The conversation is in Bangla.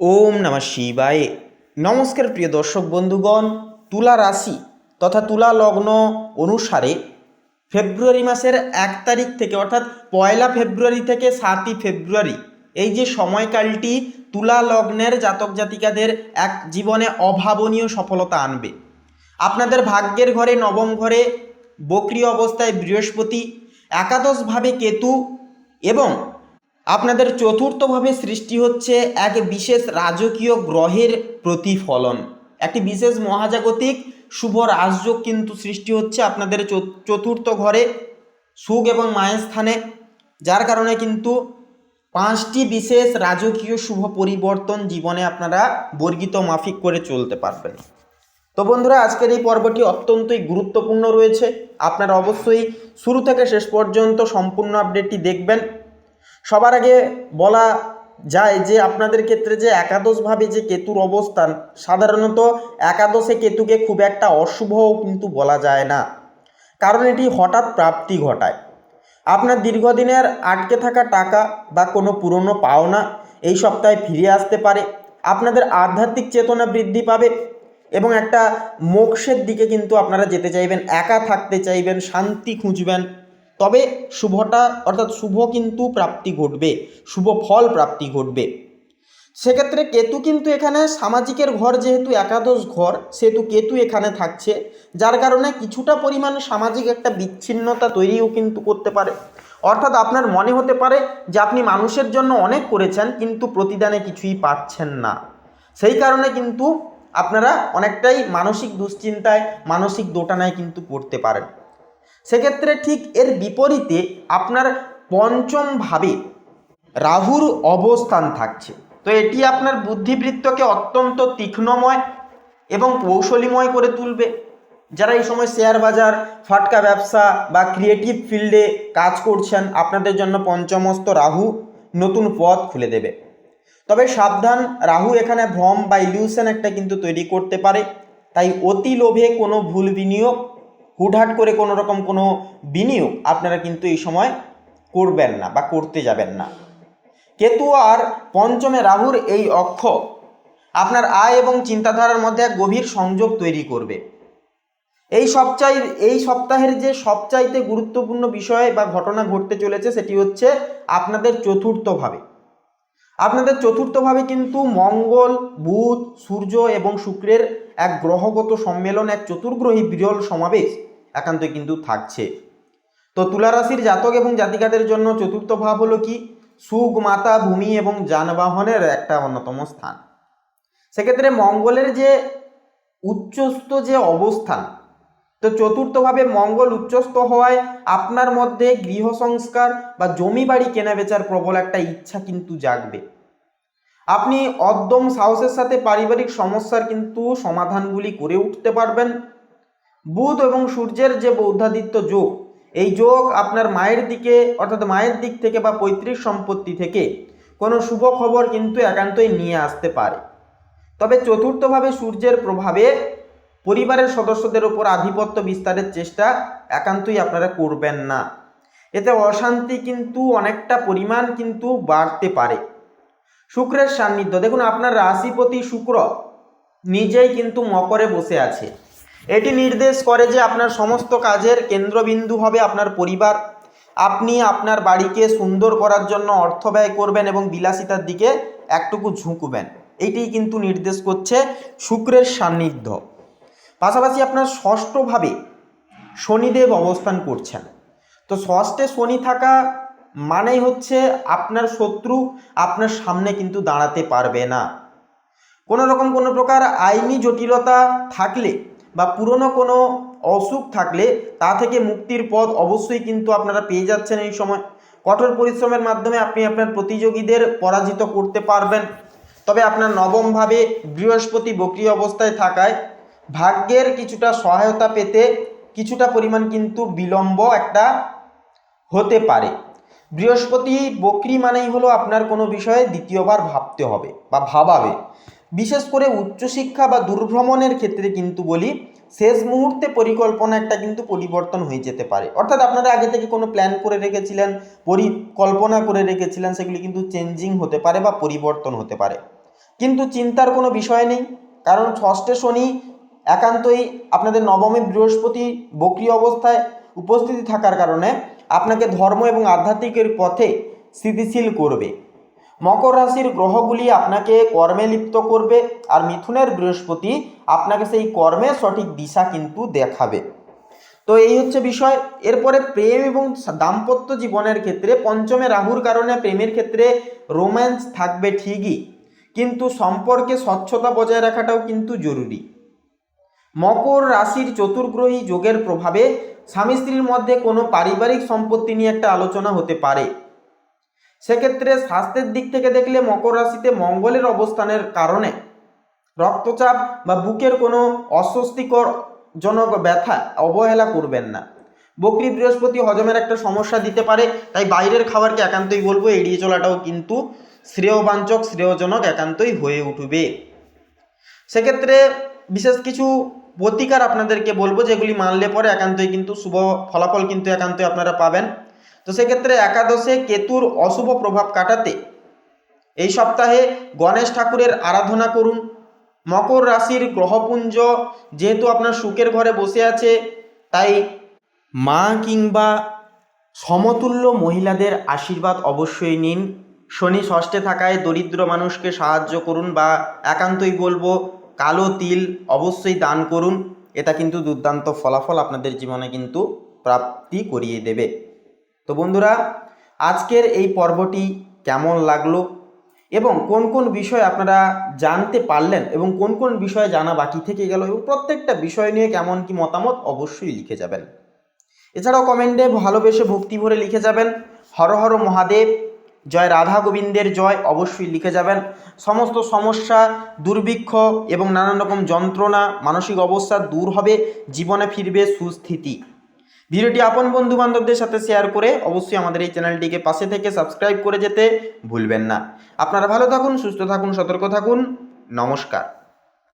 ওম নমঃ শিবায়। নমস্কার প্রিয় দর্শক বন্ধুগণ, তুলা রাশি তথা তুলা লগ্ন অনুসারে ফেব্রুয়ারি মাসের এক তারিখ থেকে অর্থাৎ পয়লা ফেব্রুয়ারি থেকে সাতই ফেব্রুয়ারি, এই যে সময়কালটি তুলা লগ্নের জাতক জাতিকাদের এক জীবনে অভাবনীয় সফলতা আনবে। আপনাদের ভাগ্যের ঘরে নবম ঘরে বক্রি অবস্থায় বৃহস্পতি একাদশভাবে কেতু এবং আপনাদের চতুর্থভাবে সৃষ্টি হচ্ছে এক বিশেষ রাজকীয় গ্রহের প্রতিফলন। একটি বিশেষ মহাজাগতিক শুভ রাজযোগ কিন্তু সৃষ্টি হচ্ছে আপনাদের চত- চতুর্থ ঘরে সুখ এবং মায়ের স্থানে, যার কারণে কিন্তু পাঁচটি বিশেষ রাজকীয় শুভ পরিবর্তন জীবনে আপনারা বর্গিত মাফিক করে চলতে পারবেন। তো বন্ধুরা, আজকের এই পর্বটি অত্যন্তই গুরুত্বপূর্ণ রয়েছে। আপনারা অবশ্যই শুরু থেকে শেষ পর্যন্ত সম্পূর্ণ আপডেটটি দেখবেন। সবার আগে বলা যায় যে আপনাদের ক্ষেত্রে যে একাদশভাবে যে কেতুর অবস্থান, সাধারণত একাদশে কেতুকে খুব একটা অশুভও কিন্তু বলা যায় না। কারণ এটি হঠাৎ প্রাপ্তি ঘটায়। আপনার দীর্ঘদিনের আটকে থাকা টাকা বা কোনো পুরনো পাওনা এই সপ্তাহে ফিরে আসতে পারে, আপনাদের আধ্যাত্মিক চেতনা বৃদ্ধি পাবে এবং একটা মোক্ষের দিকে কিন্তু আপনারা যেতে চাইবেন, একা থাকতে চাইবেন, শান্তি খুঁজবেন। তবে শুভটা, অর্থাৎ শুভ কিন্তু প্রাপ্তি ঘটবে, শুভ ফল প্রাপ্তি ঘটবে। সেক্ষেত্রে কেতু কিন্তু এখানে সামাজিকের ঘর যেহেতু একাদশ ঘর, সেহেতু কেতু এখানে থাকছে, যার কারণে কিছুটা পরিমাণ সামাজিক একটা বিচ্ছিন্নতা তৈরিও কিন্তু করতে পারে। অর্থাৎ আপনার মনে হতে পারে যে আপনি মানুষের জন্য অনেক করেছেন, কিন্তু প্রতিদানে কিছুই পাচ্ছেন না। সেই কারণে কিন্তু আপনারা অনেকটাই মানসিক দুশ্চিন্তায়, মানসিক দোটানায় কিন্তু পড়তে পারেন। সেক্ষেত্রে ঠিক এর বিপরীতে আপনার পঞ্চম ভাবে রাহুর অবস্থান থাকছে। তো এটি আপনার বুদ্ধিবৃত্তকে অত্যন্ত তীক্ষ্ণময় এবং কৌশলীময় করে তুলবে। যারা এই সময় শেয়ার বাজার, ফাটকা ব্যবসা বা ক্রিয়েটিভ ফিল্ডে কাজ করছেন, আপনাদের জন্য পঞ্চমস্ত রাহু নতুন পথ খুলে দেবে। তবে সাবধান, রাহু এখানে ভ্রম বা ইলিউশন একটা কিন্তু তৈরি করতে পারে। তাই অতি লোভে কোনো ভুল বিনিয়োগ হুটহাট করে কোনো রকম কোনো বিনিয়োগ আপনারা কিন্তু এই সময় করবেন না বা করতে যাবেন না। কেতু আর পঞ্চমে রাহুর এই অক্ষ আপনার আয় এবং চিন্তাধারার মধ্যে এক গভীর সংযোগ তৈরি করবে। এই সবচাই, এই সপ্তাহের যে সবচাইতে গুরুত্বপূর্ণ বিষয় বা ঘটনা ঘটতে চলেছে সেটি হচ্ছে আপনাদের চতুর্থভাবে। আপনাদের চতুর্থভাবে কিন্তু মঙ্গল, বুধ, সূর্য এবং শুক্রের এক গ্রহগত সম্মেলন, এক চতুর্গ্রহী বিরল সমাবেশ একান্তই কিন্তু থাকছে। তো তুলা রাশির জাতক এবং জাতিকাদের জন্য চতুর্থ ভাব হলো কি? সুখ, মাতা, ভূমি এবং যানবাহনের একটা অন্যতম স্থান। সেক্ষেত্রে মঙ্গলের যে উচ্চস্থ যে অবস্থান, তো চতুর্থভাবে মঙ্গল উচ্চস্থ হওয়ায় আপনার মধ্যে গৃহ সংস্কার বা জমি বাড়ি কেনা বেচার প্রবল একটা ইচ্ছা কিন্তু জাগবে। আপনি অদ্যম সাহসের সাথে পারিবারিক সমস্যার কিন্তু সমাধানগুলি করে উঠতে পারবেন। বুধ এবং সূর্যের যে বৌদ্ধাদিত্য যোগ, এই যোগ আপনার মায়ের দিকে, অর্থাৎ মায়ের দিক থেকে বা পৈতৃক সম্পত্তি থেকে কোনো শুভ খবর কিন্তু একান্তই নিয়ে আসতে পারে। তবে চতুর্থভাবে সূর্যের প্রভাবে পরিবারের সদস্যদের উপর আধিপত্য বিস্তারের চেষ্টা একান্তই আপনারা করবেন না। এতে অশান্তি কিন্তু অনেকটা পরিমাণ কিন্তু বাড়তে পারে। শুক্রের সান্নিধ্য, দেখুন আপনার রাশিপতি শুক্র নিজেই কিন্তু মকরে বসে আছে। এটি নির্দেশ করে যে আপনার সমস্ত কাজের কেন্দ্রবিন্দু হবে আপনার পরিবার। আপনি আপনার বাড়িকে সুন্দর করার জন্য অর্থ ব্যয় করবেন এবং বিলাসিতার দিকে একটুকু ঝুঁকবেন। এইটিই কিন্তু নির্দেশ করছে শুক্রের সান্নিধ্য। পাশাপাশি আপনার ষষ্ঠভাবে শনিদেব অবস্থান করছেন। তো ষষ্ঠে শনি থাকা মানেই হচ্ছে আপনার শত্রু আপনার সামনে কিন্তু দাঁড়াতে পারবে না। কোনো রকম কোনো প্রকার আইনি জটিলতা থাকলে বা পুরনো কোনো অসুখ থাকলে তা থেকে মুক্তির পথ অবশ্যই কিন্তু আপনারা পেয়ে যাচ্ছেন এই সময়। কঠোর পরিশ্রমের মাধ্যমে আপনি আপনার প্রতিযোগীদের পরাজিত করতে পারবেন। তবে আপনার নবমভাবে বৃহস্পতি বক্রি অবস্থায় থাকায় ভাগ্যের কিছুটা সহায়তা পেতে কিছুটা পরিমাণ কিন্তু বিলম্ব একটা হতে পারে। বৃহস্পতি বক্রি মানেই হলো আপনার কোনো বিষয়ে দ্বিতীয়বার ভাবতে হবে বা ভাবাবে। বিশেষ করে উচ্চশিক্ষা বা দুর্ভ্রমণের ক্ষেত্রে কিন্তু বলি, শেষ মুহূর্তে পরিকল্পনা একটা কিন্তু পরিবর্তন হয়ে যেতে পারে। অর্থাৎ আপনারা আগে থেকে কোনো প্ল্যান করে রেখেছিলেন, পরিকল্পনা করে রেখেছিলেন, সেগুলি কিন্তু চেঞ্জিং হতে পারে বা পরিবর্তন হতে পারে। কিন্তু চিন্তার কোনো বিষয় নেই, কারণ ষষ্ঠে শনি একান্তই আপনাদের নবমী বৃহস্পতি বক্রি অবস্থায় উপস্থিতি থাকার কারণে আপনাকে ধর্ম এবং আধ্যাত্মিকের পথে স্থিতিশীল করবে। মকর রাশির গ্রহগুলি আপনাকে কর্মে লিপ্ত করবে আর মিথুনের বৃহস্পতি আপনাকে সেই কর্মের সঠিক দিশা কিন্তু দেখাবে। তো এই হচ্ছে বিষয়। এরপরে প্রেম এবং দাম্পত্য জীবনের ক্ষেত্রে পঞ্চমে রাহুর কারণে প্রেমের ক্ষেত্রে রোম্যান্স থাকবে ঠিকই, কিন্তু সম্পর্কে স্বচ্ছতা বজায় রাখাটাও কিন্তু জরুরি। মকর রাশির চতুর্গ্রহী যোগের প্রভাবে স্বামী স্ত্রীর মধ্যে কোনো পারিবারিক সম্পত্তি নিয়ে একটা আলোচনা হতে পারে। সেক্ষেত্রে স্বাস্থ্যের দিক থেকে দেখলে মকর রাশিতে মঙ্গলের অবস্থানের কারণে রক্তচাপ বা বুকের কোনো অস্বস্তিকর জনক ব্যথা অবহেলা করবেন না। বকরি বৃহস্পতি হজমের একটা সমস্যা দিতে পারে, তাই বাইরের খাবারকে একান্তই বলব, এড়িয়ে চলাটাও কিন্তু শ্রেয়বাঞ্চক, শ্রেয়জনক একান্তই হয়ে উঠবে। সেক্ষেত্রে বিশেষ কিছু প্রতিকার আপনাদেরকে বলব, যেগুলি মানলে পরে একান্তই কিন্তু শুভ ফলাফল কিন্তু একান্তই আপনারা পাবেন। তো সেক্ষেত্রে একাদশে কেতুর অশুভ প্রভাব কাটাতে এই সপ্তাহে গণেশ ঠাকুরের আরাধনা করুন। মকর রাশির গ্রহপুঞ্জ যেহেতু আপনার সুখের ঘরে বসে আছে, তাই মা কিংবা সমতুল্য মহিলাদের আশীর্বাদ অবশ্যই নিন। শনি ষষ্ঠে থাকায় দরিদ্র মানুষকে সাহায্য করুন বা একান্তই বলব, কালো তিল অবশ্যই দান করুন। এটা কিন্তু দুর্দান্ত ফলাফল আপনাদের জীবনে কিন্তু প্রাপ্তি করিয়ে দেবে। তো বন্ধুরা, আজকের এই পর্বটি কেমন লাগল এবং কোন কোন বিষয় আপনারা জানতে পারলেন এবং কোন কোন বিষয় জানা বাকি থেকে গেল এবং প্রত্যেকটা বিষয় নিয়ে কেমন কি মতামত অবশ্যই লিখে যাবেন। এছাড়াও কমেন্টে ভালোবেসে ভক্তি ভরে লিখে যাবেন। হর হর মহাদেব, জয় রাধা গোবিন্দের জয় অবশ্যই লিখে যাবেন। সমস্ত সমস্যা, দুর্ভিক্ষ এবং নানান রকম যন্ত্রণা, মানসিক অবস্থা দূর হবে, জীবনে ফিরবে সুস্থিতি। ভিডিওটি আপন বন্ধু বান্ধবদের সাথে শেয়ার করে অবশ্যই আমাদের এই চ্যানেলটিকে পাশে থেকে সাবস্ক্রাইব করে যেতে ভুলবেন না। আপনারা ভালো থাকুন, সুস্থ থাকুন, সতর্ক থাকুন। নমস্কার।